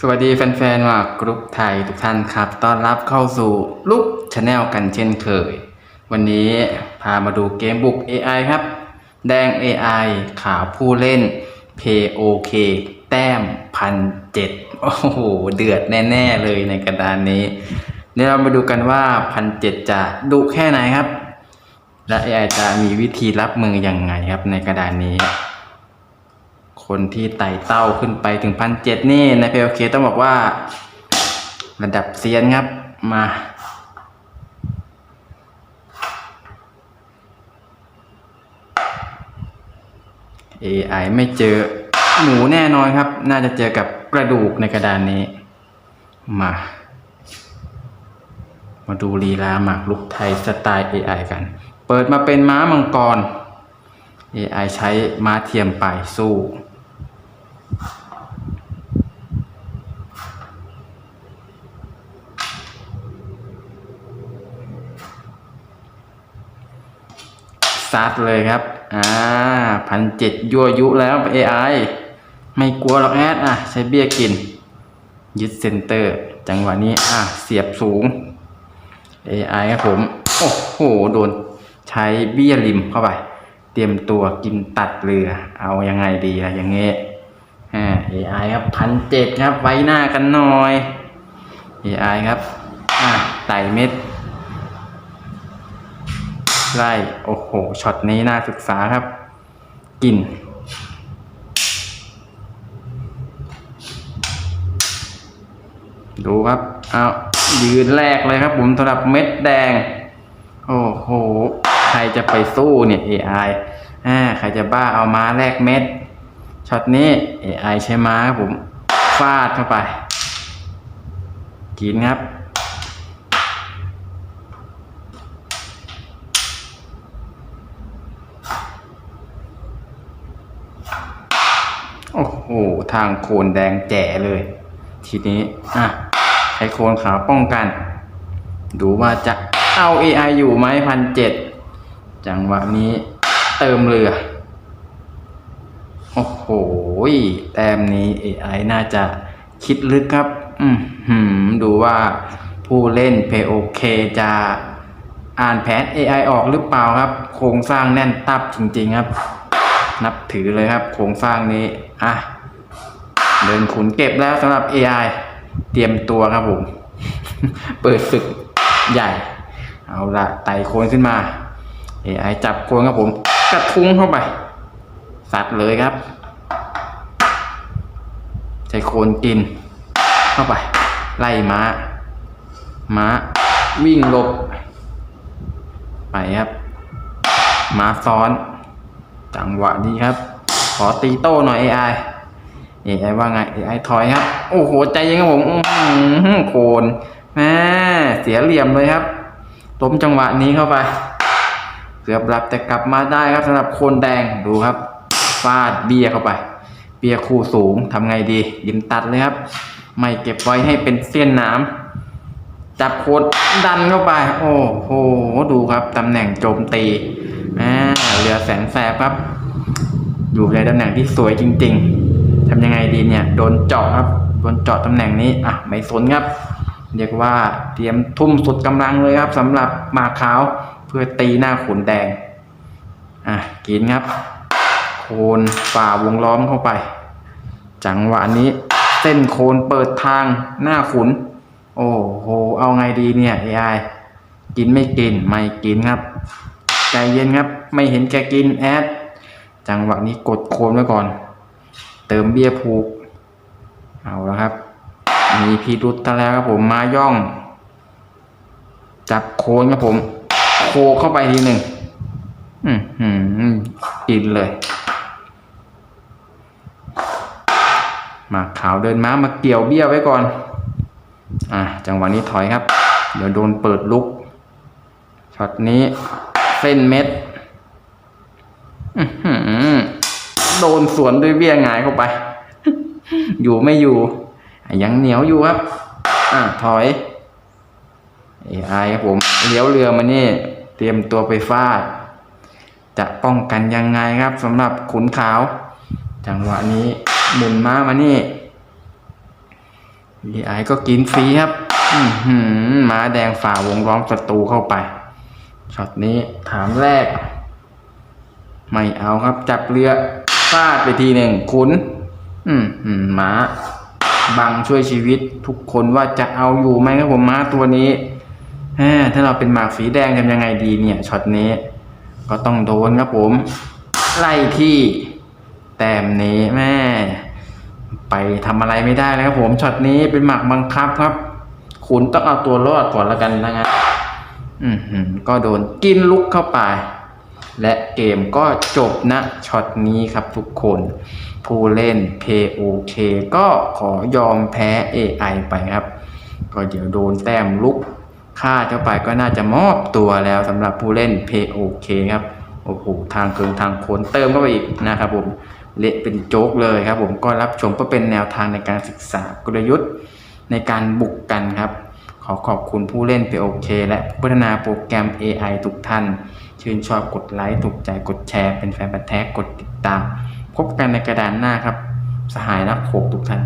สวัสดีแฟนๆว่ากรุ๊ปไทยทุกท่านครับ ต้อนรับเข้าสู่ลุกชาแนลกันเช่นเคย วันนี้พามาดูเกมบุก AI ครับ แดง AI ขาวผู้เล่น POK แต้มพันเจ็ดโอ้โห เดือดแน่ ๆ เลยในกระดานนี้ เดี๋ยวเรามาดูกันว่าพันเจ็ดจะดุแค่ไหนครับ และ AI จะมีวิธีรับมือยังไงครับในกระดานนี้ คนที่ไต่เต้าขึ้นไปถึงพันเจ็ดนี่ในเพลเคต้องบอกว่า ระดับเซียนครับมา AI ไม่เจอหมูแน่นอนครับ น่าจะเจอกับกระดูกในกระดานนี้ มา มาดูลีลาหมากลุกไทยสไตล์ AI กัน เปิดมาเป็นม้ามังกร AI ใช้ม้าเทียมไปสู้ ซัดเลยครับ อ่าพันเจ็ดยั่วยุแล้ว AI ไม่กลัวหรอกแอด อะ ใช้เบี้ยกิน ยึดเซนเตอร์ จังหวะนี้ อะ เสียบสูง AI ครับผม โอ้โห โดน ใช้เบี้ยริมเข้าไป เตรียมตัวกินตัดเรือ เอายังไงดีล่ะอย่างเงี้ยอ่า AI ครับพันเจ็ดครับ ไว้หน้ากันหน่อย AI ครับ อะไต่เม็ด ไล่โอ้โหช็อตนี้น่าศึกษาครับ กิน ดูครับเอายืนแรกเลยครับผมสำหรับเม็ดแดง โอ้โห ใครจะไปสู้เนี่ย AI อ่าใครจะบ้าเอามาแลกเม็ดช็อตนี้ AI ใช้ม้าครับผมฟาดเข้าไป กินครับ โอ้โห ทางโคนแดงแจ๋เลย ทีนี้ อะ ใช้โคนขาวป้องกัน ดูว่าจะเอา AI อยู่ไหมพันเจ็ดจังหวะนี้เติมเรือ โอ้โห แต้มนี้ AI น่าจะคิดลึกครับ อืมดูว่าผู้เล่น POK จะอ่านแผน AI ออกหรือเปล่าครับ โครงสร้างแน่นตับจริง ๆ ครับ นับถือเลยครับ โครงสร้างนี้อะเดินขุนเก็บแล้วสำหรับ AI เตรียมตัวครับผม เปิดศึกใหญ่ เอาละไต่โคนขึ้นมา AI จับโคนครับผม กระทุ้งเข้าไปสัดเลยครับใช้โคนกิน เข้าไป ไล่ม้า ม้า วิ่งหลบ ไปครับ ม้าซ้อน จังหวะนี้ครับ ขอตีโต้หน่อย AI AI ว่าไง AI ถอยครับ โอ้โห ใจเย็นครับผมโคนแม่เสียเหลี่ยมเลยครับล้มจังหวะนี้เข้าไปเกือบหลับแต่กลับมาได้ครับสำหรับโคนแดงดูครับฟาดเบียเข้าไป เบียคู่สูงทำไงดียิมตัดเลยครับ ไม่เก็บไว้ให้เป็นเส้นน้ำจับโคนดันเข้าไป โอ้โหดูครับตำแหน่งโจมตีอ่า เรือแสนแสบครับ อยู่ในตำแหน่งที่สวยจริง ๆทำยังไงดีเนี่ย โดนเจาะครับ โดนเจาะตำแหน่งนี้ อะ ไม่สนครับ เรียกว่าเตรียมทุ่มสุดกำลังเลยครับสำหรับมาขาวเพื่อตีหน้าขุนแดง อะ กินครับ โคนฝ่าวงล้อมเข้าไป จังหวะนี้ เส้นโคนเปิดทางหน้าขุน โอ้โห เอาไงดีเนี่ย AI กินไม่กิน ไม่กินครับ ใจเย็นครับ ไม่เห็นแกกินแอด จังหวะนี้กดโคนไว้ก่อน เติมเบี้ยผูก เอาแล้วครับ มีพีรุตแล้วครับผมมาย่อง จับโคนครับผม โคเข้าไปทีหนึ่งอืมหืมกินเลย มาขาวเดินม้ามาเกี่ยวเบี้ยไว้ก่อน อะจังหวะนี้ถอยครับ เดี๋ยวโดนเปิดลุกช็อตนี้ เส้นเม็ดโดนสวนด้วยเบี้ยงายเข้าไป อยู่ไม่อยู่ ยังเหนียวอยู่ครับ อะถอย AI ครับผมเลี้ยวเรือมานี่ เตรียมตัวไปฟาด จะป้องกันยังไงครับสำหรับขุนขาว จังหวะนี้หมุนม้ามานี่ VI ก็กินฟรีครับ อือหือหมาแดงฝ่าวงล้อมศัตรูเข้าไป ช็อตนี้ถามแรก ไม่เอาครับ จับเรือฟาดไปทีหนึ่งขุน อืมอืมหมาบังช่วยชีวิตทุกคนว่าจะเอาอยู่ไหมครับผมม้าตัวนี้ถ้าเราเป็นหมากสีแดงทำยังไงดีเนี่ยช็อตนี้ ก็ต้องโดนครับผม ไล่ที่แต้มนี้แม่ ไปทำอะไรไม่ได้แล้วครับผมช็อตนี้เป็นหมากบังคับครับ คุณต้องเอาตัวรอดก่อนละกันนะงั้น อหือก็โดนกินลุกเข้าไป และเกมก็จบนะช็อตนี้ครับทุกคน ผู้เล่น POK ก็ขอยอมแพ้ AI ไปครับ ก็เดี๋ยวโดนแต้มลุกฆ่าเข้าไปก็น่าจะมอบตัวแล้วสำหรับผู้เล่น POK ครับโอ้โหทางเกิงทางโคนเติมเข้าไปอีกนะครับผมเละเป็นโจ๊กเลยครับผมก็รับชมเพื่อเป็นแนวทางในการศึกษากลยุทธ์ในการบุกกันครับ ขอขอบคุณผู้เล่นไปโอเคและผู้พัฒนาโปรแกรม AI ทุกท่าน ชื่นชอบกดไลค์ถูกใจกดแชร์ เป็นแฟนบันแท้กดติดตาม พบกันในกระดานหน้าครับ สหายนักโขกทุกท่าน